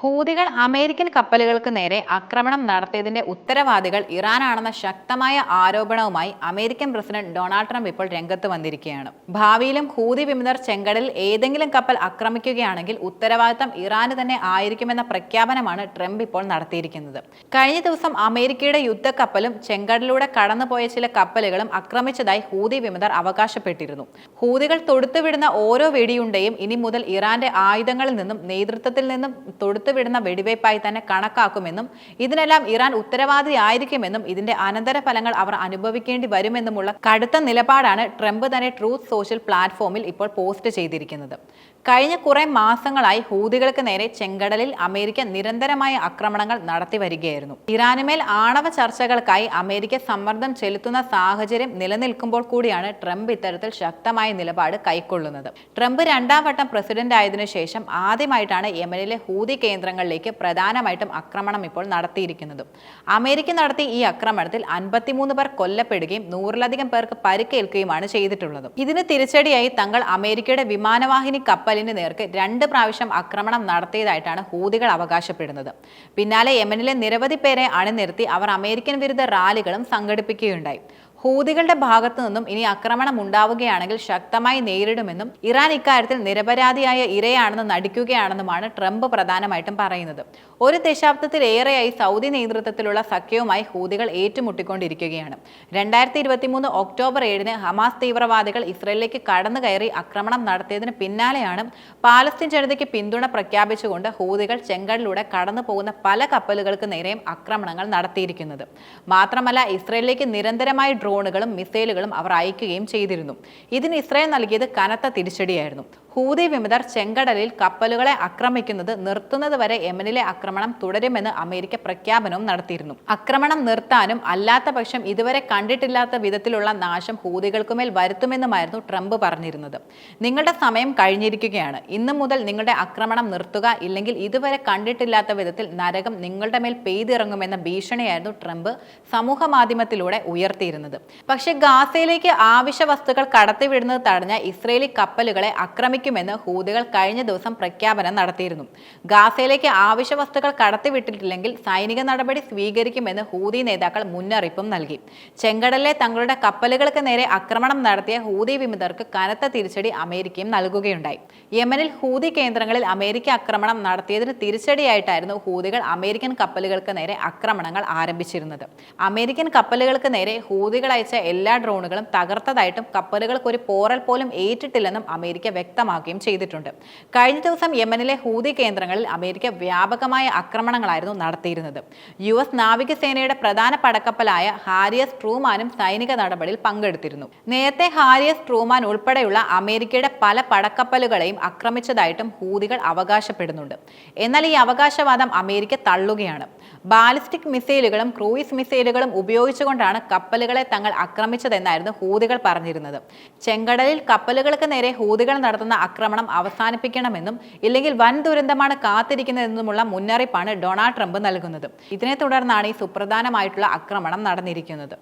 ഹൂതികൾ അമേരിക്കൻ കപ്പലുകൾക്ക് നേരെ ആക്രമണം നടത്തിയതിന്റെ ഉത്തരവാദികൾ ഇറാനാണെന്ന ശക്തമായ ആരോപണവുമായി അമേരിക്കൻ പ്രസിഡന്റ് ഡൊണാൾഡ് ട്രംപ് ഇപ്പോൾ രംഗത്ത് വന്നിരിക്കുകയാണ്. ഭാവിയിലും ഹൂതി വിമതർ ചെങ്കടലിൽ ഏതെങ്കിലും കപ്പൽ ആക്രമിക്കുകയാണെങ്കിൽ ഉത്തരവാദിത്തം ഇറാന് തന്നെ ആയിരിക്കുമെന്ന പ്രഖ്യാപനമാണ് ട്രംപ് ഇപ്പോൾ നടത്തിയിരിക്കുന്നത്. കഴിഞ്ഞ ദിവസം അമേരിക്കയുടെ യുദ്ധക്കപ്പലും ചെങ്കടലിലൂടെ കടന്നുപോയ ചില കപ്പലുകളും ആക്രമിച്ചതായി ഹൂതി വിമതർ അവകാശപ്പെട്ടിരുന്നു. ഹൂതികൾ തൊടുത്തുവിടുന്ന ഓരോ വെടിയുണ്ടയും ഇനി മുതൽ ഇറാന്റെ ആയുധങ്ങളിൽ നിന്നും നേതൃത്വത്തിൽ നിന്നും തൊടുത്തുവിടുന്ന വെടിവയ്പായി തന്നെ കണക്കാക്കുമെന്നും ഇതിനെല്ലാം ഇറാൻ ഉത്തരവാദിയായിരിക്കുമെന്നും ഇതിന്റെ അനന്തരഫലങ്ങൾ അവർ അനുഭവിക്കേണ്ടി വരുമെന്നുമുള്ള കടുത്ത നിലപാടാണ് ട്രംപ് തന്നെ ട്രൂത്ത് സോഷ്യൽ പ്ലാറ്റ്ഫോമിൽ ഇപ്പോൾ പോസ്റ്റ് ചെയ്തിരിക്കുന്നത്. കഴിഞ്ഞ കുറെ മാസങ്ങളായി ഹൂതികൾക്ക് നേരെ ചെങ്കടലിൽ അമേരിക്ക നിരന്തരമായ ആക്രമണങ്ങൾ നടത്തി വരികയായിരുന്നു. ഇറാനുമേൽ ആണവ ചർച്ചകൾക്കായി അമേരിക്ക സമ്മർദ്ദം ചെലുത്തുന്ന സാഹചര്യം നിലനിൽക്കുമ്പോൾ കൂടിയാണ് ട്രംപ് ഇത്തരത്തിൽ ശക്തമായ നിലപാട് കൈക്കൊള്ളുന്നത്. ട്രംപ് രണ്ടാം വട്ടം പ്രസിഡന്റ് ആയതിനു ശേഷം ആദ്യമായിട്ടാണ് യമനിലെ ഹൂതി കേന്ദ്രങ്ങളിലേക്ക് പ്രധാനമായിട്ടും ആക്രമണം ഇപ്പോൾ നടത്തിയിരിക്കുന്നത്. അമേരിക്ക നടത്തിയ ഈ ആക്രമണത്തിൽ അൻപത്തിമൂന്ന് പേർ കൊല്ലപ്പെടുകയും നൂറിലധികം പേർക്ക് പരിക്കേൽക്കുകയുമാണ് ചെയ്തിട്ടുള്ളത്. ഇതിന് തിരിച്ചടിയായി തങ്ങൾ അമേരിക്കയുടെ വിമാനവാഹിനി കപ്പലിന് നേർക്ക് രണ്ട് പ്രാവശ്യം ആക്രമണം നടത്തിയതായിട്ടാണ് ഹൂതികൾ അവകാശപ്പെടുന്നത്. പിന്നാലെ യമനിലെ നിരവധി പേരെ അണിനിർത്തി അവർ അമേരിക്കൻ വിരുദ്ധ റാലികളും സംഘടിപ്പിക്കുകയുണ്ടായി. ഹൂതികളുടെ ഭാഗത്തു നിന്നും ഇനി ആക്രമണം ഉണ്ടാവുകയാണെങ്കിൽ ശക്തമായി നേരിടുമെന്നും ഇറാൻ ഇക്കാര്യത്തിൽ നിരപരാധിയായ ഇരയാണെന്ന് നടിക്കുകയാണെന്നുമാണ് ട്രംപ് പ്രധാനമായിട്ടും പറയുന്നത്. ഒരു ദശാബ്ദത്തിലേറെയായി സൗദി നേതൃത്വത്തിലുള്ള സഖ്യവുമായി ഹൂതികൾ ഏറ്റുമുട്ടിക്കൊണ്ടിരിക്കുകയാണ്. രണ്ടായിരത്തി ഇരുപത്തി മൂന്ന് ഒക്ടോബർ ഏഴിന് ഹമാസ് തീവ്രവാദികൾ ഇസ്രയേലിലേക്ക് കടന്നു കയറി ആക്രമണം നടത്തിയതിന് പിന്നാലെയാണ് പാലസ്തീൻ ജനതയ്ക്ക് പിന്തുണ പ്രഖ്യാപിച്ചുകൊണ്ട് ഹൂതികൾ ചെങ്കടലിലൂടെ കടന്നു പോകുന്ന പല കപ്പലുകൾക്ക് നേരെയും ആക്രമണങ്ങൾ നടത്തിയിരിക്കുന്നത്. മാത്രമല്ല ഇസ്രയേലിലേക്ക് നിരന്തരമായി ഡ്രോണുകളും മിസൈലുകളും അവർ അയക്കുകയും ചെയ്തിരുന്നു. ഇതിന് ഇസ്രായേൽ നൽകിയത് കനത്ത തിരിച്ചടിയായിരുന്നു. ഹൂതി വിമതർ ചെങ്കടലിൽ കപ്പലുകളെ ആക്രമിക്കുന്നത് നിർത്തുന്നത് വരെ യമനിലെ ആക്രമണം തുടരുമെന്ന് അമേരിക്ക പ്രഖ്യാപനവും നടത്തിയിരുന്നു. ആക്രമണം നിർത്താനും അല്ലാത്ത പക്ഷം ഇതുവരെ കണ്ടിട്ടില്ലാത്ത വിധത്തിലുള്ള നാശം ഹൂതികൾക്കുമേൽ വരുത്തുമെന്നുമായിരുന്നു ട്രംപ് പറഞ്ഞിരുന്നത്. നിങ്ങളുടെ സമയം കഴിഞ്ഞിരിക്കുകയാണ്. ഇന്നു മുതൽ നിങ്ങളുടെ ആക്രമണം നിർത്തുക ഇല്ലെങ്കിൽ ഇതുവരെ കണ്ടിട്ടില്ലാത്ത വിധത്തിൽ നരകം നിങ്ങളുടെ മേൽ പെയ്തിറങ്ങുമെന്ന ഭീഷണിയായിരുന്നു ട്രംപ് സമൂഹ മാധ്യമത്തിലൂടെ ഉയർത്തിയിരുന്നത്. പക്ഷേ ഗാസയിലേക്ക് ആവശ്യ വസ്തുക്കൾ കടത്തിവിടുന്നത് തടഞ്ഞ ഇസ്രയേലി കപ്പലുകളെ ആക്രമിക്കുമെന്ന് ഹൂതികൾ കഴിഞ്ഞ ദിവസം പ്രഖ്യാപനം നടത്തിയിരുന്നു. ഗാസയിലേക്ക് ആവശ്യ വസ്തുക്കൾ കടത്തിവിട്ടിട്ടില്ലെങ്കിൽ സൈനിക നടപടി സ്വീകരിക്കുമെന്ന് ഹൂതി നേതാക്കൾ മുന്നറിയിപ്പും നൽകി. ചെങ്കടലിലെ തങ്ങളുടെ കപ്പലുകൾക്ക് നേരെ ആക്രമണം നടത്തിയ ഹൂതി വിമതർക്ക് കനത്ത തിരിച്ചടി അമേരിക്കയും നൽകുകയുണ്ടായി. യമനിൽ ഹൂതി കേന്ദ്രങ്ങളിൽ അമേരിക്ക ആക്രമണം നടത്തിയതിന് തിരിച്ചടിയായിട്ടായിരുന്നു ഹൂതികൾ അമേരിക്കൻ കപ്പലുകൾക്ക് നേരെ ആക്രമണങ്ങൾ ആരംഭിച്ചിരുന്നത്. അമേരിക്കൻ കപ്പലുകൾക്ക് നേരെ ഹൂതികൾ അയച്ച എല്ലാ ഡ്രോണുകളും തകർത്തതായിട്ടും കപ്പലുകൾക്ക് ഒരു പോറൽ പോലും ഏറ്റിട്ടില്ലെന്നും അമേരിക്ക വ്യക്തമാക്കുകയും ചെയ്തിട്ടുണ്ട്. കഴിഞ്ഞ ദിവസം യമനിലെ ഹൂതി കേന്ദ്രങ്ങളിൽ അമേരിക്ക വ്യാപകമായ ആക്രമണങ്ങളായിരുന്നു നടത്തിയിരുന്നത്. യു എസ് നാവികസേനയുടെ പ്രധാന പടക്കപ്പലായ ഹാരിയസ് ട്രൂമാനും സൈനിക നടപടിയിൽ പങ്കെടുത്തിരുന്നു. നേരത്തെ ഹാരിയസ് ട്രൂമാൻ ഉൾപ്പെടെയുള്ള അമേരിക്കയുടെ പല പടക്കപ്പലുകളെയും ആക്രമിച്ചതായിട്ടും ഹൂതികൾ അവകാശപ്പെടുന്നുണ്ട്. എന്നാൽ ഈ അവകാശവാദം അമേരിക്ക തള്ളുകയാണ്. ബാലിസ്റ്റിക് മിസൈലുകളും ക്രൂയിസ് മിസൈലുകളും ഉപയോഗിച്ചുകൊണ്ടാണ് കപ്പലുകളെ തങ്ങൾ ആക്രമിച്ചതെന്നായിരുന്നു ഹൂതികൾ പറഞ്ഞിരുന്നത്. ചെങ്കടലിൽ കപ്പലുകൾക്ക് നേരെ ഹൂതികൾ നടത്തുന്ന ആക്രമണം അവസാനിപ്പിക്കണമെന്നും ഇല്ലെങ്കിൽ വൻ ദുരന്തമാണ് കാത്തിരിക്കുന്നതെന്നുമുള്ള മുന്നറിയിപ്പാണ് ഡൊണാൾഡ് ട്രംപ് നൽകുന്നത്. ഇതിനെ തുടർന്നാണ് ഈ സുപ്രധാനമായിട്ടുള്ള ആക്രമണം നടന്നിരിക്കുന്നത്.